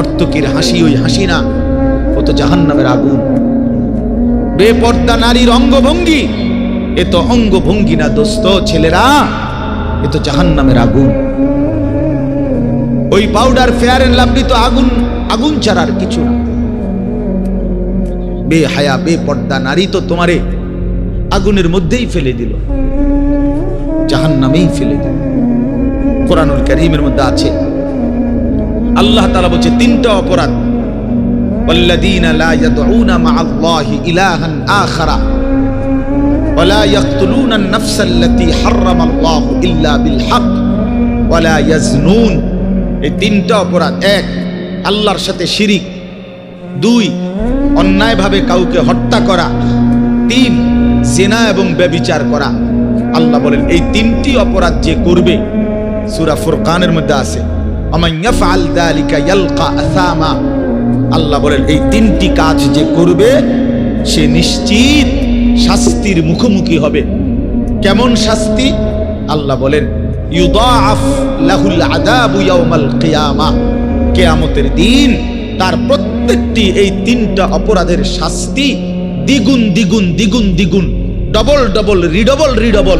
নর্তকীর হাসি ওই হাসি না ও তো জাহান্নামের আগুন। বেপর্দা নারীর অঙ্গভঙ্গি, এ তো অঙ্গভঙ্গি না দোস্ত ছেলেরা, এ তো জাহান্নামের আগুন। ওই পাউডার ফেয়ার এন্ড লাভলি তো আগুন আগুন ছাড়ার কিছু না। বে হায়া বে পর্দা নারী তো তোমারে আগুনের মধ্যেই ফেলে দিল জাহান নামেই ফেলে দিল। কোরআনুল করিমের মধ্যে আছে আল্লাহ তালা বলছে তিনটা অপরাধ والذين لا يدعون مع الله إلها آخر ولا يقتلون النفس التي حرم الله إلا بالحق ولا يزنون এই তিনটা অপরাধ এক আল্লাহর সাথে শিরিক দুই অন্যায়ভাবে কাউকে হত্যা করা তিন জেনা এবং ব্যবিচার করা আল্লাহ বলেন এই তিনটি অপরাধ যে করবে সূরা ফুরকানের মধ্যে আছে আল্লাহ বলেন, এই তিনটি কাজ যে করবে, সে নিশ্চিত শাস্তির মুখোমুখি হবে। কেমন শাস্তি? আল্লাহ বলেন কিয়ামতের দিন তার প্রত্যেকটি এই তিনটা অপরাধের শাস্তি দ্বিগুণ দ্বিগুণ দ্বিগুণ দ্বিগুণ, ডবল ডবল, রিডবল রিডবল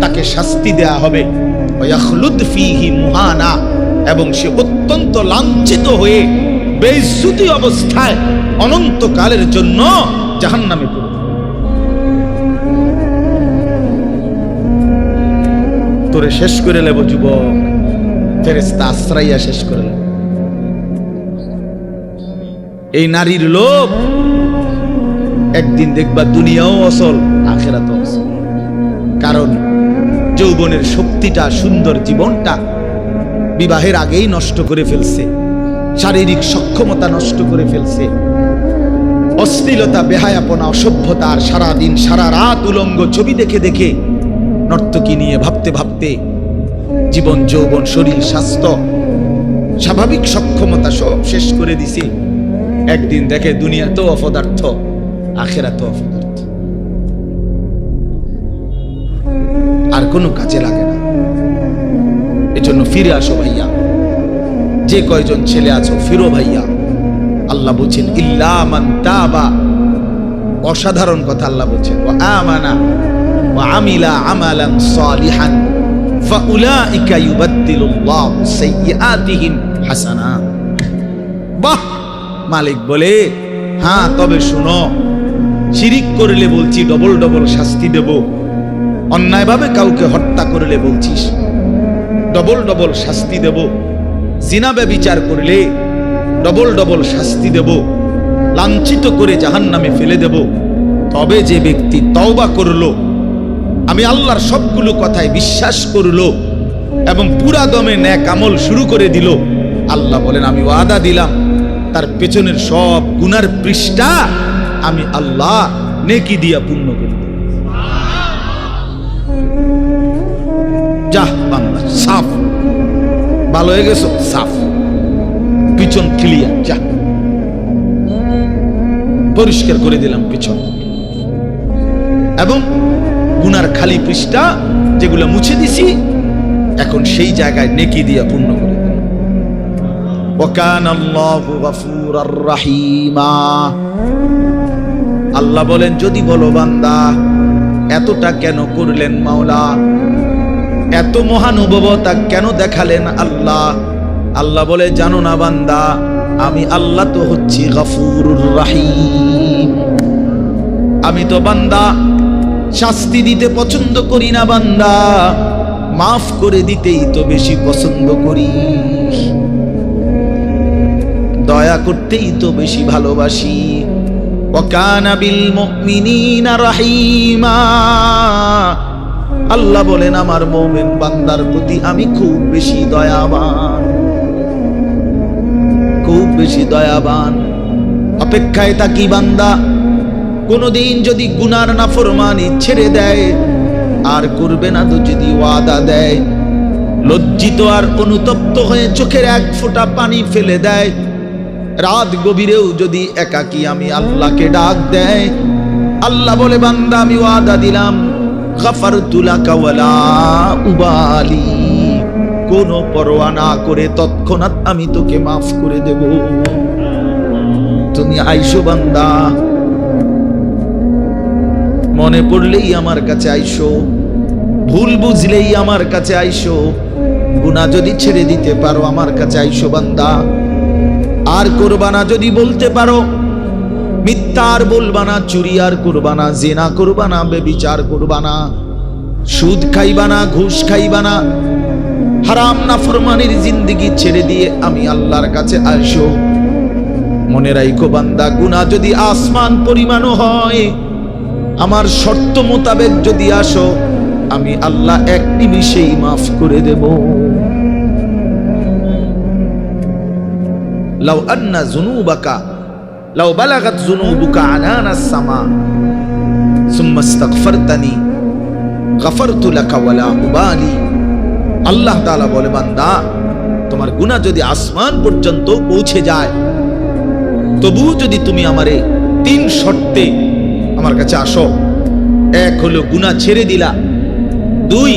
তাকে শাস্তি দেয়া হবে। মুহানা। এবং সে অত্যন্ত লাঞ্ছিত হয়ে বেইজ্জতি অবস্থায় অনন্তকালের জন্য জাহান্নামে পড়বে তোরে শেষ করে নেব, যুবক। ফেরেস্তা আশ্রাইয়া শেষ করে এই নারীর লোভ একদিন দেখবা দুনিয়াও অসল আখেরাত অসল। কারণ যৌবনের শক্তিটা, সুন্দর জীবনটা বিবাহের আগেই নষ্ট করে ফেলছে। শারীরিক সক্ষমতা নষ্ট করে ফেলছে। অশ্লীলতা, বেহায়াপনা, অসভ্যতা আর সারাদিন, সারা রাত উলঙ্গ ছবি দেখে দেখে নর্তকী নিয়ে ভাবতে ভাবতে জীবন, যৌবন, শরীর, স্বাস্থ্য স্বাভাবিক সক্ষমতা সব শেষ করে দিছে। একদিন দেখে দুনিয়া তো অপদার্থ আখেরা তো অপদার্থ। আর কোনো কাজে লাগে এজন্য ফিরে আসো ভাইয়া। যে কয়জন ছেলে আছো, ফিরো ভাইয়া। আল্লাহ বলছেন, ইল্লা মান তাবা। অসাধারণ কথা আল্লাহ বলছেন ও আমানা ও আমিলা আমালান সালিহান। ফাউলাইকা ইউবাদদিলুল্লাহু সাইয়্যাতিহিম হাসানা। বাহ! মালিক বলে হ্যাঁ তবে শুনো, শিরিক করলে বলছি, ডবল ডবল শাস্তি দেব। অন্যায়ভাবে কাউকে হত্যা করলে বলছিস ডবল ডবল শাস্তি দেব। জিনাবে বিচার করলে ডবল ডবল শাস্তি দেব। লাঞ্ছিত করে জাহান নামে ফেলে দেব। তবে যে ব্যক্তি তওবা করল, আমি আল্লাহর সবগুলো কথায় বিশ্বাস করল এবং পুরা দমে ন্যাক আমল শুরু করে দিল, আল্লাহ বলেন, আমি ওয়াদা দিলাম, তার পেছনের সব গুনার পৃষ্ঠা আমি আল্লাহ নেকি দিয়া পূর্ণ করে। যাহ বাংলা সাফ। ভালো হয়ে গেছো? সাফ। পিছন ক্লিয়ার যা। পরিষ্কার করে দিলাম পিছন। এবং গুনার খালি পৃষ্ঠা যেগুলো মুছে দিছি, এখন সেই জায়গায় নেকি দিয়া পূর্ণ করে আল্লাহ বলেন, যদি বলো বান্দা, এতটা কেন করলেন মাওলা? এত মহানুভবতা কেন দেখালেন আল্লাহ? আল্লাহ বলে, জানো না বান্দা, আমি আল্লাহ তো হচ্ছি গফুরুর রাহিম। আমি তো বান্দা শাস্তি দিতে পছন্দ করি না বান্দা, মাফ করে দিতেই তো বেশি পছন্দ করি। দয়া করতেই তো বেশি ভালোবাসি। ওয়াকানা বিল মুমিনিনা রাহিমা। আল্লাহ বলেন, আমার মোমেন বান্দার প্রতি আমি খুব বেশি দয়াবান। খুব বেশি দয়াবান। অপেক্ষায় থাকি বান্দা, কোনদিন যদি গুনার নাফরমানি ছেড়ে দেয়, আর করবে না তো যদি ওয়াদা দেয়। লজ্জিত আর অনুতপ্ত হয়ে চোখের এক ফোঁটা পানি ফেলে দেয়। রাত গভীরেও যদি একাকি আমি আল্লাহকে ডাক দেয়, আল্লাহ বলে, বান্দা, আমি ওয়াদা দিলাম। গাফারতু লাকা ওয়ালা উবালি। কোনো পরোয়া না করে তৎক্ষণাৎ আমি তোকে মাফ করে দেব। তুমি আইসো বান্দা। মনে পড়লেই আমার কাছে আইসো। ভুল বুঝলেই আমার কাছে আইসো। গুণা যদি ছেড়ে দিতে পারো, আমার কাছে আইসো বান্দা। আর করবানা যদি বলতে পারো মিথ্যা আর বলবানা চুরি আর করবানা, জেনা করবানা, বেবিচার করবানা, সুদ খাইবানা, ঘুষ খাইবানা, হারাম না নাফরমানির জিন্দিগি ছেড়ে দিয়ে আমি আল্লাহর কাছে আসো। মনে রাইকো বান্দা গুণা যদি আসমান পরিমাণও হয়, আমার শর্ত মোতাবেক যদি আসো, আমি আল্লাহ এক নিমিষেই মাফ করে দেব। লাউ আন্না জুনুবাকা লাউ বালাগাত জুনুবুকা আনানা সামা সুম্মা ইস্তাগফারতানি গাফারতু লাকা ওয়ালা উবালি আল্লাহ তাআলা বলে, বান্দা, তোমার গুনাহ যদি আসমান পর্যন্ত পৌঁছে যায় তবু যদি তুমি আমারে তিন শর্তে আমার কাছে আসো। এক হলো গুনাহ ছেড়ে দিলা। দুই,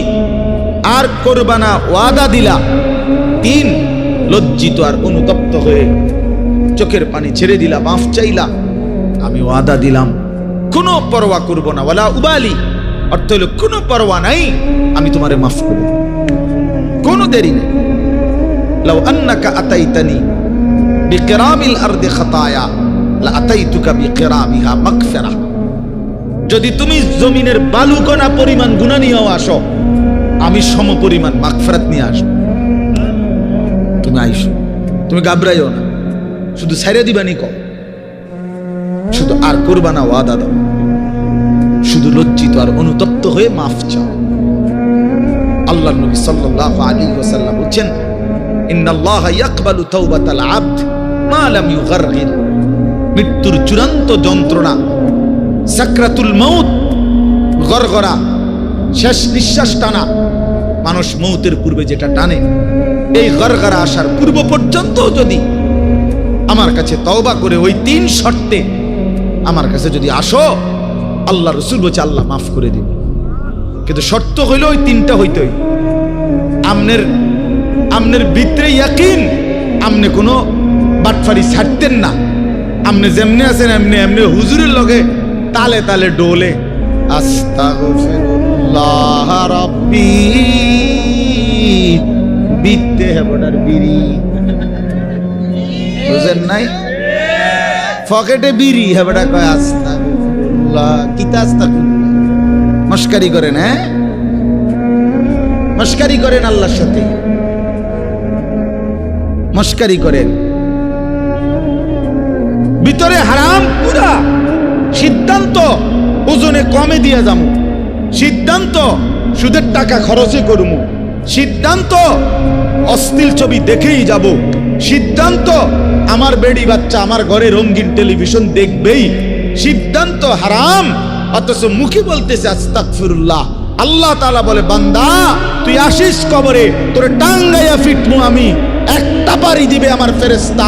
আর করবানা ওয়াদা দিলা। তিন, লজ্জিত আর অনুতপ্ত হয়ে চোখের পানি ছেড়ে দিলা মাফ চাইলা আমি ওয়াদা দিলাম, কোনো পরোয়া করব না, ওয়ালা উবালি। অর্থ হলো, কোনো পরোয়া নাই, আমি তোমারে মাফ করে দেব। কোনো দেরি নেই। লাউ আন্নাকা আতাইতানি বিকিরামিল আরদি খাতায়া লা আতাইতুকা বিকিরামিহা মাগফিরা। যদি তুমি জমিনের বালুকণা পরিমাণ গুণা নিয়েও আসো, আমি সম পরিমাণ মাগফিরাত নিয়ে আসব। তুমি আইসো, তুমি গাবরাইও না। শুধু ছাইরে দিবানি কম শুধু আর করবা না ওয়াদা দাও। শুধু লজ্জিত আর অনুতপ্ত হয়ে মাফ চাও। আল্লাহ নবী সাল্লাল্লাহু আলাইহি ওয়াসাল্লাম বলছেন, ইন্নাল্লাহা ইয়াকবালু তাওবাতাল আবদ মা লাম ইউগারগির। মৃত্যুর চূড়ান্ত যন্ত্রণা, সাকরাতুল মউত গরগরা শেষ নিঃশ্বাস টানা। মানুষ মৌতের পূর্বে যেটা টানে, এই গরগরা আসার পূর্ব পর্যন্ত যদি আমার কাছে তওবা করে ওই তিন শর্তে আমার কাছে যদি আসো, আল্লাহ রসুল বলছে, আল্লাহ মাফ করে দিবে কিন্তু শর্ত হইল ওই তিনটা হইতই আমনের আমনের ভিতরে ইয়াকিন, আমনে কোনো বাটফারি ছাড়তেন না। আমনে যেমনি আছেন, এমনি এমনি হুজুরের লগে তালে তালে ডোলে, আস্তাগফিরুল্লাহ রাব্বি। বিতে হেবডার বিড়ি। বুঝেন নাই? পকেটে বিড়ি হেবডা কয় আস্তাগফিরুল্লাহ, কিতা আস্তাগফিরুল্লাহ? মস্কারি করেন হ্যাঁ? মস্কারি করেন আল্লাহর সাথে। মস্কারি করেন। ভিতরে হারাম পুরা। সিদ্ধান্ত, ওজনে কমে দিয়ে যাব সিদ্ধান্ত, সুদের টাকা খরচে করব সিদ্ধান্ত, অশ্লীল ছবি দেখেই যাব। সিদ্ধান্ত আমার বেড়ি বাচ্চা আমার ঘরে রঙিন টেলিভিশন দেখবেই সিদ্ধান্ত হারাম। অথচ মুখে বলতেছে, আস্তাগফিরুল্লাহ। আল্লাহ তাআলা বলে, বান্দা, তুই আসিস কবরে, তোরে টাঙ্গাইয়া ফিটমু আমি। একটা বাড়ি দিবে আমার ফেরেস্তা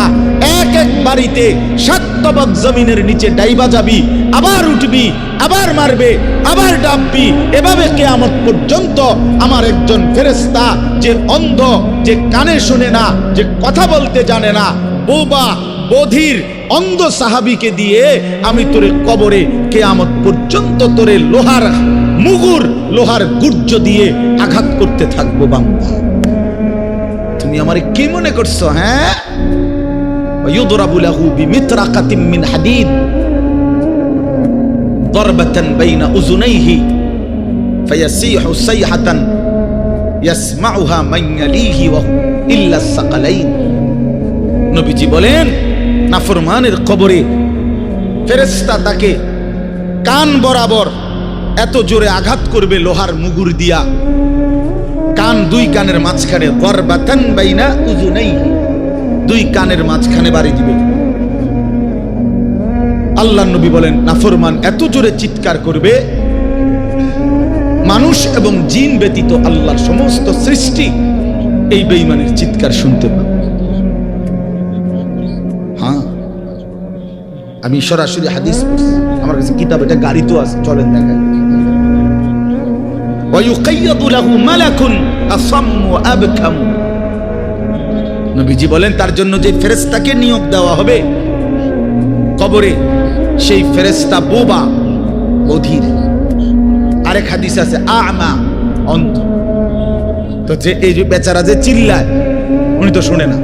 এক এক বাড়িতে সাতবক জমিনের নিচে ডাইবা যাবি, আবার উঠবি, আবার মারবে, আবার ডাববি। এভাবে কে কেয়ামত পর্যন্ত আমার একজন ফেরেস্তা যে অন্ধ, যে কানে শুনে না, যে কথা বলতে জানে না বোবা বধির অন্ধ সাহাবিকে দিয়ে আমি তোরে কবরে কেয়ামত পর্যন্ত তোরে লোহার মুগুর লোহার গুর্জ দিয়ে আঘাত করতে থাকবো বান্দা তুমি আমারে কি মনে করছো হ্যাঁ ইউদরাবু লাহু বিমিতরাকাতিম মিন হাদিদ ضربة بين أذنيه فيسيح صيحة يسمعها من يليه وهو إلا الثقلين নবীজি বলেন, নাফরমানের কবরে ফেরেশতা তাকে কান বরাবর এত জোরে আঘাত করবে লোহার মুগুর দিয়া। কান দুই কানের মাঝখানে গরবাতান বাইনা উজুনাই দুই কানের মাঝখানে বাড়ি দিবে। আল্লাহ নবী বলেন, নাফরমান এত জোরে চিৎকার করবে, মানুষ এবং জিন ব্যতীত আল্লাহর সমস্ত সৃষ্টি এই বেঈমানের চিৎকার শুনতে পাবে। আমি সরাসরি হাদিস আমার কাছে কিতাব, এটা গাড়িতে আছে, চলেন দেখায় নবীজি বলেন, তার জন্য যে ফেরেস্তাকে নিয়োগ দেওয়া হবে, কবরে সেই ফেরেশতা বোবা, অধীর। আরেক হাদিস আছে, আমা, অন্ধ। তো যে, এই যে বেচারা যে চিল্লায়, উনি তো শুনে না,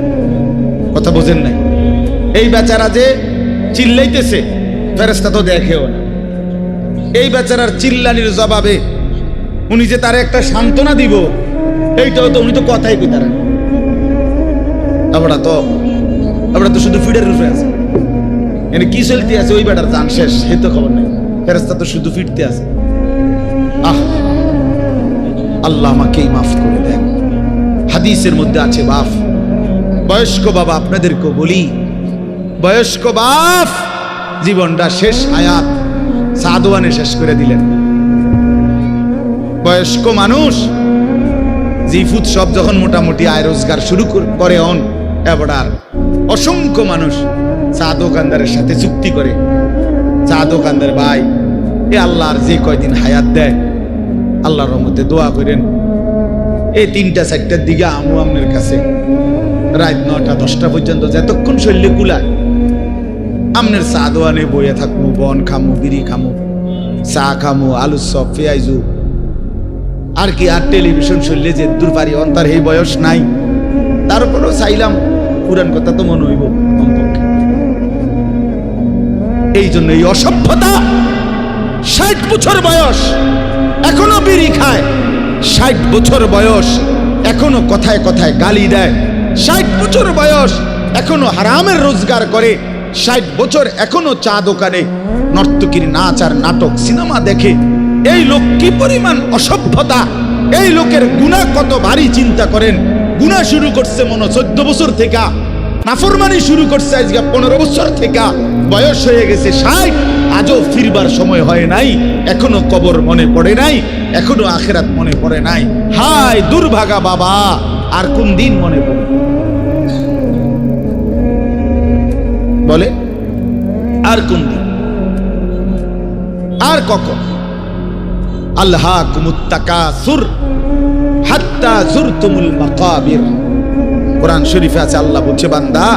কথা বোঝেন নাই। এই বেচারা যে চিল্লাইতেছে ফেরেস্তা তো দেখেও না। এই বেচারার চিল্লানির জবাবে উনি যে তার একটা সান্ত্বনা দিব, এইটাও তো উনি তো কথাই কই তারা আমরা তো আমরা তো শুধু ফিডের রূপে আছে। এনে কি চলতে আছে ওই বেটার জান শেষ সে তো খবর নেই। ফেরেস্তা তো শুধু ফিরতে আছে। আহ, আল্লাহ আমাকেই মাফ করে দেন। হাদিসের মধ্যে আছে বাফ বয়স্ক বাবা আপনাদেরকে বলি বয়স্ক বাপ, জীবনটা শেষ হায়াত সাদওয়ানে শেষ করে দিলেন। বয়স্ক মানুষ, জিফুত সব যখন মোটামুটি আয় রোজগার শুরু করে অন, এবার অসংখ্য মানুষ চা দোকানদারের সাথে চুক্তি করে। চা দোকানদার ভাই, এ আল্লাহর যে কয়দিন হায়াত দেয়, আল্লাহর রহমতে দোয়া করেন। এই তিনটা চারটার দিকে আমু আমনের কাছে, রাত নটা দশটা পর্যন্ত যতক্ষণ শরীরে কুলায় আমনের চা দোয়ানে বইয়ে থাকব বন খামু, বিড়ি খামু, চা খামু আলু সব পেঁয়াজু। আর কি, আর টেলিভিশন শুনলে যে দূর পারি অন্তার, এই বয়স নাই। তারপরেও চাইলাম পুরান কথা তো মনে হইব এই জন্য এই অসভ্যতা, ষাট বছর বয়স, এখনও বিড়ি খায়। ষাট বছর বয়স, এখনও কথায় কথায় গালি দেয়। ষাট বছর বয়স, এখনও হারামের রোজগার করে। ষাট বছর এখনও চা দোকানে নর্তকীর নাচ আর নাটক, সিনেমা দেখে এই লোক কি পরিমাণ অসভ্যতা? এই লোকের গুণা কত ভারী চিন্তা করেন? গুণা শুরু করছে মনে চোদ্দ বছর থেকে। নাফরমানি শুরু করছে আজকে পনেরো বছর থেকে। বয়স হয়ে গেছে ষাট, আজও ফিরবার সময় হয় নাই। এখনও কবর মনে পড়ে নাই, এখনও আখেরাত মনে পড়ে নাই। হায় দুর্ভাগা বাবা, আর কোন দিন মনে পড়ে বলে? আর কোন দিন? আর কখন? আল্লাহ কুমুত্তাকাসুর হাত্তা জুরতুমুল মাকাবির। কোরআন শরীফে আছে আল্লাহ বলছে বান্দা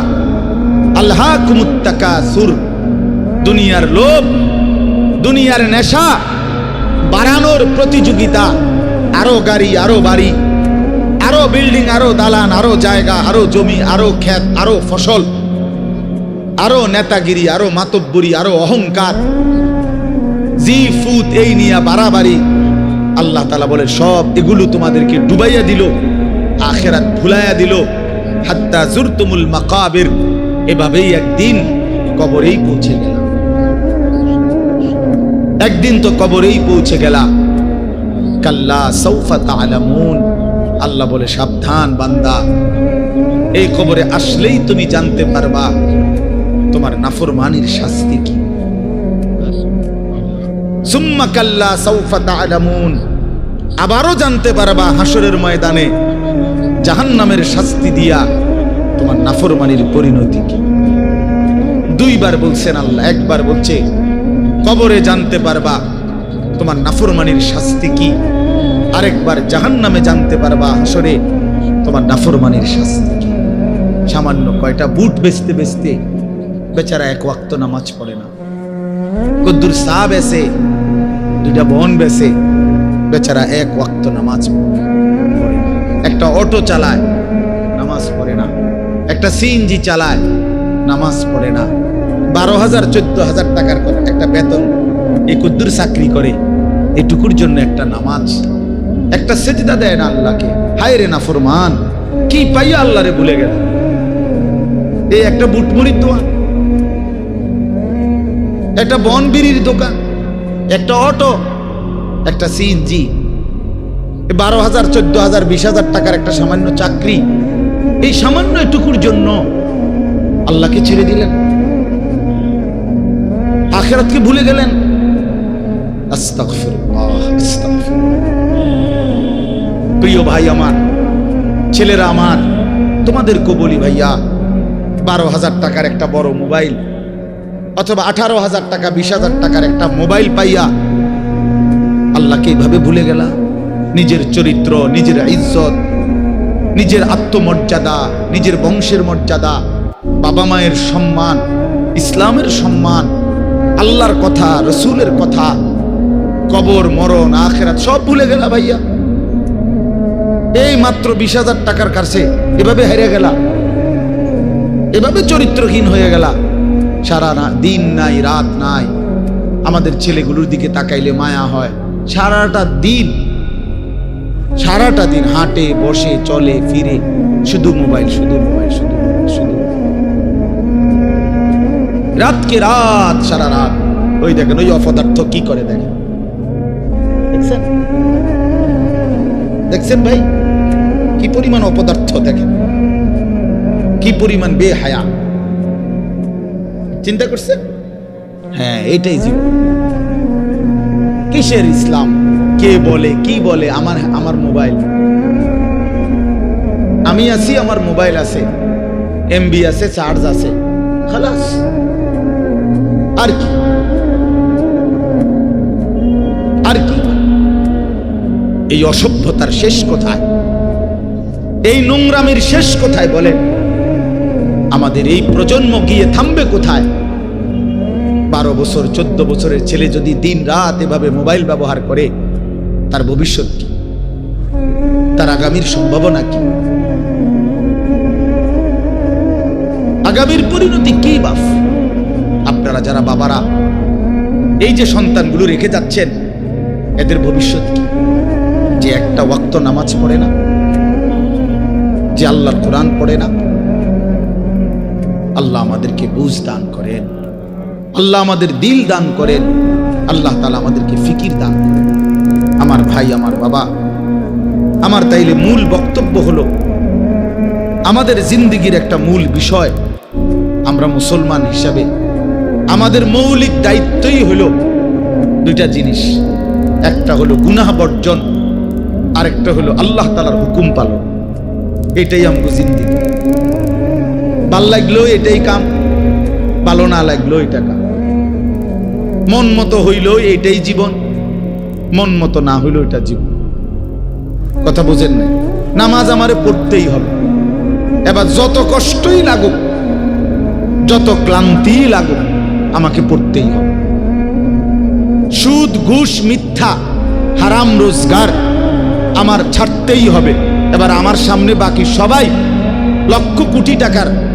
আল্লাহ কুমুত্তাকাসুর দুনিয়ার লোভ দুনিয়ার নেশা বাড়ানোর প্রতিযোগিতা আরও গাড়ি আরও বাড়ি আরও বিল্ডিং আরও দালান আরও জায়গা আরও জমি আরও ক্ষেত আরও ফসল আরও নেতাগিরি, আরও মাতব্বরি, আরও অহংকার। জি ফুত এই নিয়ে বাড়াবাড়ি। আল্লাহ তালা বলে সব এগুলো তোমাদেরকে ডুবাইয়া দিল, আখেরাত ভুলাইয়া দিল। হাত্তা জুরতুমুল মাকাবের, এভাবেই একদিন কবরেই পৌঁছে গেলাম। একদিন তো কবরেই পৌঁছে গেলা কাল্লা সৌফা তালামুন আল্লাহ বলে, সাবধান বান্দা। এই কবরে আসলেই তুমি জানতে পারবা। তোমার নাফরমানির শাস্তি কি? সুম্মা আবারও জানতে পারবা হাসরের ময়দানে জাহান্নামের শাস্তি দিয়া তোমার নাফরমানির পরিণতি কি। দুইবার বলছেন আল্লাহ, একবার বলছে, কবরে জানতে পারবা তোমার নাফরমানির শাস্তি কি। আরেকবার জাহান্নামে জানতে পারবা হাসরে তোমার নাফরমানির শাস্তি কি। সামান্য কয়টা বুট বেচতে বেচতে বেচারা এক ওয়াক্ত নামাজ পড়ে না। কদ্দুর সা বেসে দুইটা বন বেসে, বেচারা এক ওয়াক্ত নামাজ। একটা অটো চালায়, নামাজ পড়ে না। একটা সিএনজি চালায়, নামাজ পড়ে না। বারো হাজার, চোদ্দ হাজার টাকার করে একটা বেতন। এই কদ্দুর চাকরি করে, এটুকুর জন্য একটা নামাজ। একটা সেজদা দেয় না আল্লাহকে। হায় রে না ফরমান কি পাইয়া আল্লাহরে ভুলে গেল এই একটা বুটমুড়ির দোয়া। একটা বন বিড়ির দোকান, একটা অটো, একটা সিএনজি বারো হাজার, চোদ্দ হাজার, বিশ হাজার টাকার একটা সামান্য চাকরি। এই সামান্য এটুকুর জন্য আল্লাহকে ছেড়ে দিলেন। আখেরাতকে ভুলে গেলেন। প্রিয় ভাই আমার, ছেলেরা আমার তোমাদেরকে বলি ভাইয়া, বারো হাজার টাকার একটা বড় মোবাইল অথবা আঠারো হাজার টাকা, বিশ হাজার টাকার একটা মোবাইল পাইয়া আল্লাহকে এইভাবে ভুলে গেলা? নিজের চরিত্র, নিজের ইজ্জত, নিজের আত্মমর্যাদা, নিজের বংশের মর্যাদা, বাবা মায়ের সম্মান, ইসলামের সম্মান, আল্লাহর কথা, রসুলের কথা, কবর, মরণ, আখেরাত, সব ভুলে গেলা ভাইয়া। এই মাত্র বিশ হাজার টাকার কাছে এভাবে হেরে গেলা। এভাবে চরিত্রহীন হয়ে গেলা। সারা দিন নাই, রাত নাই। আমাদের ছেলেগুলোর দিকে তাকাইলে মায়া হয়। সারাটা দিন সারাটা দিন হাঁটে, বসে, চলে, ফিরে। শুধু মোবাইল শুধু মোবাইল শুধু মোবাইল, শুধু রাতকে রাত, সারা রাত। ওই দেখেন, ওই অপদার্থ কি করে দেখেন? দেখছেন? দেখছেন ভাই? কি পরিমাণ অপদার্থ দেখেন? কি পরিমাণ বেহায়া? চিন্তা করছেন হ্যাঁ এটাই জীবন। কিসের ইসলাম? কে বলে, কি বলে? আমার আমার মোবাইল। আমি আছি, আমার মোবাইল আছে। এমবি আছে চার্জ আছে। খালাস। আর কি? আর কি? এই অসভ্যতার শেষ কোথায়? এই নোংরামের শেষ কোথায় বলেন? আমাদের এই প্রজন্ম গিয়ে থামবে কোথায়? বারো বছর, চোদ্দ বছরের ছেলে যদি দিন রাত এভাবে মোবাইল ব্যবহার করে, তার ভবিষ্যৎ কি? তার আগামীর সম্ভাবনা কি? আগামীর পরিণতি কি বাফ? আপনারা যারা বাবারা, এই যে সন্তানগুলো রেখে যাচ্ছেন, এদের ভবিষ্যৎ কি? যে একটা ওয়াক্ত নামাজ পড়ে না, যে আল্লাহর কোরআন পড়ে না আল্লাহ আমাদেরকে বুঝ দান করেন। আল্লাহ আমাদের দিল দান করেন। আল্লাহ তালা আমাদেরকে ফিকির দান করেন। আমার ভাই, আমার বাবা, আমার তাইলে মূল বক্তব্য হলো, আমাদের জিন্দিগির একটা মূল বিষয়, আমরা মুসলমান হিসাবে, আমাদের মৌলিক দায়িত্বই হল দুইটা জিনিস। একটা হলো গুনাহ বর্জন, আরেকটা হলো আল্লাহ তালার হুকুম পালন। এটাই আমগো জিন্দিগি। ভালো লাগল এটাই কাম, ভালো না লাগল এটা কাম। মন মতো হইল এটাই জীবন, মন মতো না হইল এটা জীবন। কথা বুঝেন না নামাজ আমারে পড়তেই হবে। এবার যত কষ্টই লাগুক, যত ক্লান্তি লাগুক, আমাকে পড়তেই হবে। সুদ, ঘুষ, মিথ্যা, হারাম, রোজগার আমার ছাড়তেই হবে। এবার আমার সামনে বাকি সবাই লক্ষ কোটি টাকার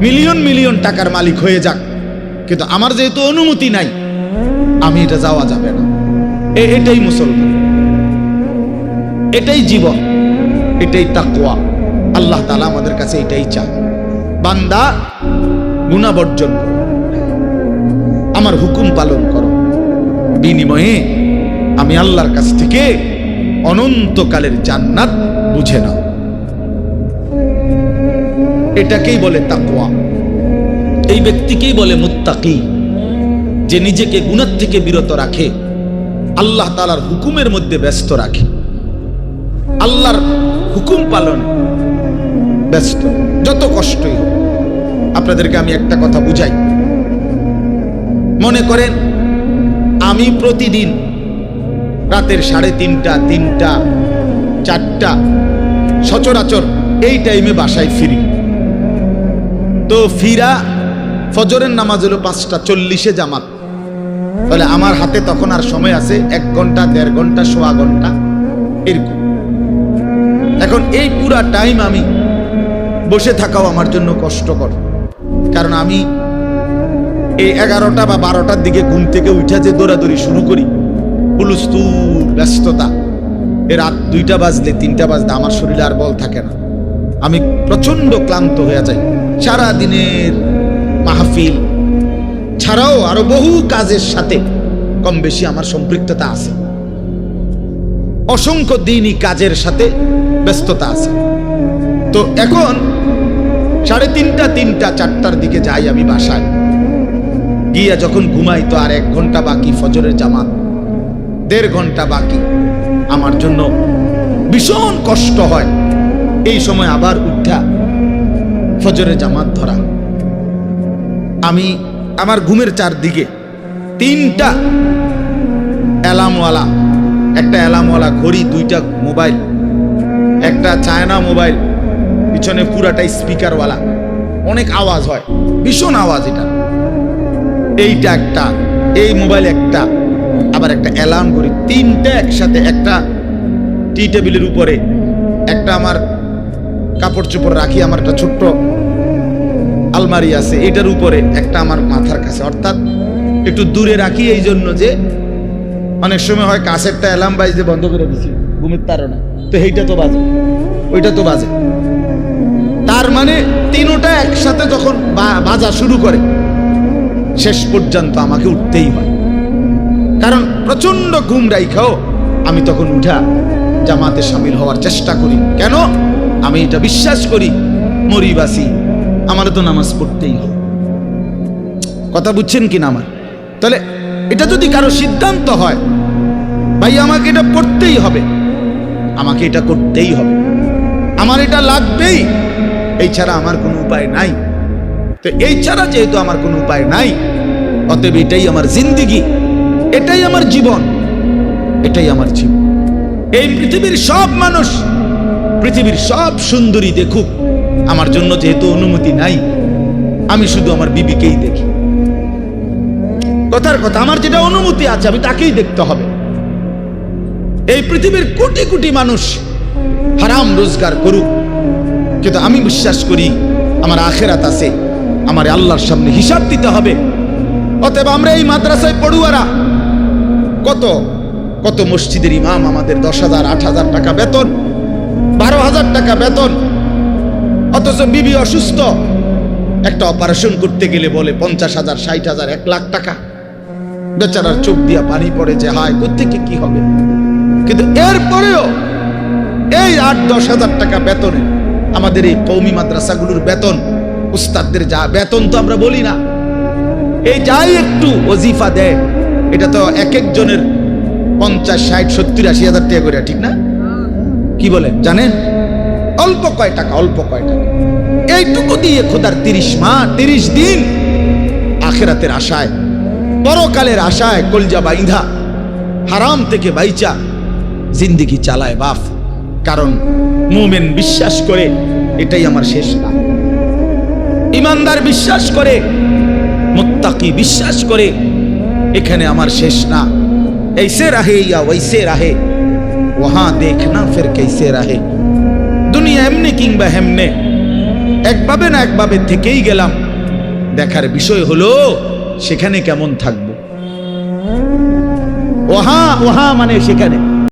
মিলিয়ন মিলিয়ন টাকার মালিক হয়ে যাক। কিন্তু আমার যেহেতু অনুমতি নাই, আমি এটা যাওয়া যাবে না। এটাই মুসলমান। এটাই জীবন, এটাই তাকুয়া আল্লাহ তালা আমাদের কাছে এটাই চান। বান্দা গুণাবর্জন করো। আমার হুকুম পালন করো। বিনিময়ে আমি আল্লাহর কাছ থেকে অনন্তকালের জান্নাত বুঝে নাও। এটাকেই বলে তাকুয়া এই ব্যক্তিকেই বলে মুত্তাকি, যে নিজেকে গুণার থেকে বিরত রাখে, আল্লাহ তালার হুকুমের মধ্যে ব্যস্ত রাখে। আল্লাহর হুকুম পালন ব্যস্ত, যত কষ্টই আপনাদেরকে আমি একটা কথা বুঝাই। মনে করেন, আমি প্রতিদিন রাতের সাড়ে তিনটা তিনটা, চারটা, সচরাচর এই টাইমে বাসায় ফিরি। তো ফিরা, ফজরের নামাজ হলো পাঁচটা, চল্লিশে জামাত। তাহলে আমার হাতে তখন আর সময় আছে, এক ঘণ্টা, দেড় ঘণ্টা, সোয়া ঘণ্টা, এরকম। এখন এই পুরা টাইম আমি বসে থাকাও আমার জন্য কষ্টকর। কারণ আমি এই এগারোটা বা বারোটার দিকে ঘুম থেকে উঠে যে দৌড়াদৌড়ি শুরু করি হুলুস্তুর ব্যস্ততা। এ রাত দুইটা বাজলে, তিনটা বাজলে আমার শরীরে আর বল থাকে না। আমি প্রচণ্ড ক্লান্ত হয়ে যাই। সারা দিনের মাহফিল। ছাড়াও আরও বহু কাজের সাথে কম বেশি আমার সম্পৃক্ততা আছে। অসংখ্য দিনই কাজের সাথে ব্যস্ততা আছে। তো এখন সাড়ে তিনটা তিনটা, চারটার দিকে যাই আমি বাসায়। গিয়া যখন ঘুমাই তো আর এক ঘণ্টা বাকি ফজরের জামাত। দেড় ঘণ্টা বাকি। আমার জন্য ভীষণ কষ্ট হয়। এই সময় আবার উঠা ফজরের জামাত ধরা। আমি আমার ঘুমের চারদিকে তিনটা অ্যালামওয়ালা একটা অ্যালামওয়ালা ঘড়ি, দুইটা মোবাইল, একটা চায়না মোবাইল, পিছনে পুরাটাই স্পিকারওয়ালা। অনেক আওয়াজ হয়, ভীষণ আওয়াজ এটা। এইটা একটা, এই মোবাইল একটা, আবার একটা অ্যালার্ম ঘড়ি, তিনটা একসাথে, একটা টি টেবিলের উপরে, একটা আমার কাপড় চোপড় রাখি, আমার একটা ছোট্ট আলমারি আছে, এটার উপরে একটা আমার মাথার কাছে। অর্থাৎ একটু দূরে রাখি এই জন্য যে অনেক সময় হয় কাছেরটা অ্যালার্ম বাজতে বন্ধ করে দিছি, ঘুমের তারা তো এইটা তো বাজে, ওইটা তো বাজে। তার মানে তিনোটা একসাথে যখন বাজা শুরু করে, শেষ পর্যন্ত আমাকে উঠতেই হয়। কারণ প্রচণ্ড ঘুম রাইখাও আমি তখন উঠা জামাতে সামিল হওয়ার চেষ্টা করি। কেন? আমি এটা বিশ্বাস করি, মরিবাসি আমার তো নামাজ পড়তেই হবে। কথা বুঝছেন কি না আমার? তাহলে এটা যদি কারও সিদ্ধান্ত হয়, ভাই, আমাকে এটা পড়তেই হবে। আমাকে এটা করতেই হবে। আমার এটা লাগবেই। এই ছাড়া আমার কোনো উপায় নাই। তো এই ছাড়া যেহেতু আমার কোনো উপায় নাই, অতএব এটাই আমার জিন্দিগি, এটাই আমার জীবন, এটাই আমার জীবন। এই পৃথিবীর সব মানুষ পৃথিবীর সব সুন্দরী দেখুক। আমার জন্য যেহেতু অনুমতি নাই, আমি শুধু আমার বিবিকেই দেখি। কথার কথা, আমার যেটা অনুমতি আছে, আমি তাকেই দেখতে হবে। এই পৃথিবীর কোটি কোটি মানুষ হারাম রোজগার করুক। কিন্তু আমি বিশ্বাস করি, আমার আখেরাত আছে, আমার আল্লাহর সামনে হিসাব দিতে হবে। অতএব আমরা এই মাদ্রাসায় পড়ুয়ারা, কত কত মসজিদের ইমাম আমাদের দশ হাজার, আট হাজার টাকা বেতন বারো হাজার টাকা বেতন। অথচ বিবি অসুস্থ। একটা অপারেশন করতে গেলে বলে পঞ্চাশ হাজার, ষাট হাজার, এক লাখ টাকা। বেচারার চোখ দিয়া পানি পড়ে যে, হায় কোথেকে কি হবে? কিন্তু এরপরেও এই আট, দশ হাজার টাকা বেতনে আমাদের এই কৌমি মাদ্রাসাগুলোর বেতন, উস্তাদদের যা বেতন তো আমরা বলি না। এই যাই একটু ওজিফা দেয়, এটা তো এক একজনের পঞ্চাশ, ষাট, সত্তর, আশি হাজার টাকা করে, ঠিক না? কি বলে? জানেন? অল্প কয় টাকা, অল্প কয় টাকা। এইটুকু দিয়ে খোদার তিরিশ মা, তিরিশ দিন আখেরাতের আশায়, পরকালের আশায় কলজা বাইধা হারাম থেকে বাইচা জিন্দিগি চালায় বাফ। কারণ মুমেন বিশ্বাস করে এটাই আমার শেষ না ইমানদার বিশ্বাস করে, মোত্তাকি বিশ্বাস করে এখানে আমার শেষ না। এই সে রাহে ইয়া ওই সে রাহে। ওহা দেখনা ফের কেসে রাহে দুনিয়া এমনি কিংবা হেমনে একভাবে না একভাবে থেকেই গেলাম দেখার বিষয় হলো সেখানে কেমন থাকব ওহা ওহা মানে সেখানে